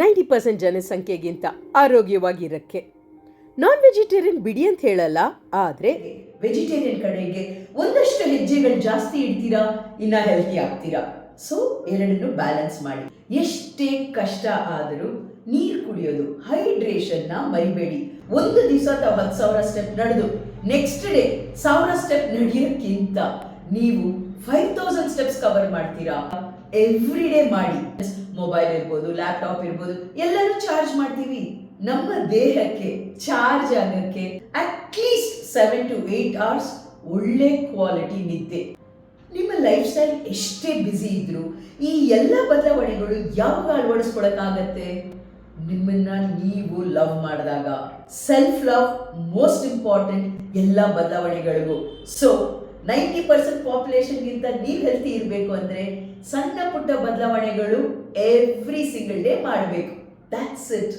Ninety percent ಜನಸಂಖ್ಯೆಗಿಂತ ಆರೋಗ್ಯವಾಗಿರಕ್ಕೆ. Non vegetarian ಬಿಡಿ ಅಂತ ಹೇಳಲ್ಲ, ಆದರೆ ವೆಜಿಟೇರಿಯನ್ ಕಡೆಗೆ ಒಂದಷ್ಟು ಹೆಜ್ಜೆಗಳು ಜಾಸ್ತಿ ಇಡ್ತೀರಾ, ಇನ್ನ ಹೆಲ್ತಿ ಆಗ್ತೀರಾ? ಸೊ ಎರಡನ್ನು ಬ್ಯಾಲೆನ್ಸ್ ಮಾಡಿ. ಎಷ್ಟೇ ಕಷ್ಟ ಆದರೂ ನೀರು ಕುಡಿಯೋದು ಹೈಡ್ರೇಷನ್ನ ಮರಿಬೇಡಿ. ಒಂದು ದಿವಸ ತಾವು ಹತ್ತು ಸಾವಿರ ಸ್ಟೆಪ್ ನಡೆದು ನೆಕ್ಸ್ಟ್ ಡೇ ಸಾವಿರ ಸ್ಟೆಪ್ ನಡೆಯೋಕ್ಕಿಂತ ನೀವು ಫೈವ್ ತೌಸಂಡ್ ಸ್ಟೆಪ್ಸ್ ಕವರ್ ಮಾಡ್ತೀರಾ? ಎವ್ರಿ ಡೇ ಮಾಡಿ. ಮೊಬೈಲ್ ಇರ್ಬೋದು ಲ್ಯಾಪ್ಟಾಪ್ ಇರ್ಬೋದು ಎಲ್ಲರೂ ಚಾರ್ಜ್ ಮಾಡ್ತೀವಿ. ನಮ್ಮ ದೇಹಕ್ಕೆ ಚಾರ್ಜ್ ಆಗಕ್ಕೆ at least seven to eight hours ಒಳ್ಳೆ ಕ್ವಾಲಿಟಿ ನಿದ್ದೆ. ನಿಮ್ಮ ಲೈಫ್ ಸ್ಟೈಲ್ ಎಷ್ಟೇ ಬ್ಯುಸಿ ಇದ್ರು, ಈ ಎಲ್ಲ ಬದಲಾವಣೆಗಳು ಯಾವಾಗ ಅಳವಡಿಸ್ಕೊಳಕ್ಕಾಗತ್ತೆ? ನಿಮ್ಮನ್ನ ನೀವು ಲವ್ ಮಾಡಿದಾಗ. ಸೆಲ್ಫ್ ಲವ್ ಮೋಸ್ಟ್ ಇಂಪಾರ್ಟೆಂಟ್ ಎಲ್ಲ ಬದಲಾವಣೆಗಳಿಗೂ. ಸೊ ನೈಂಟಿ ಪರ್ಸೆಂಟ್ ಪಾಪ್ಯುಲೇಷನ್ಗಿಂತ ನೀವು ಹೆಲ್ತಿ ಇರಬೇಕು ಅಂದರೆ ಸಣ್ಣ ಪುಟ್ಟ ಬದಲಾವಣೆಗಳು ಎವ್ರಿ ಸಿಂಗಲ್ ಡೇ ಮಾಡಬೇಕು. That's it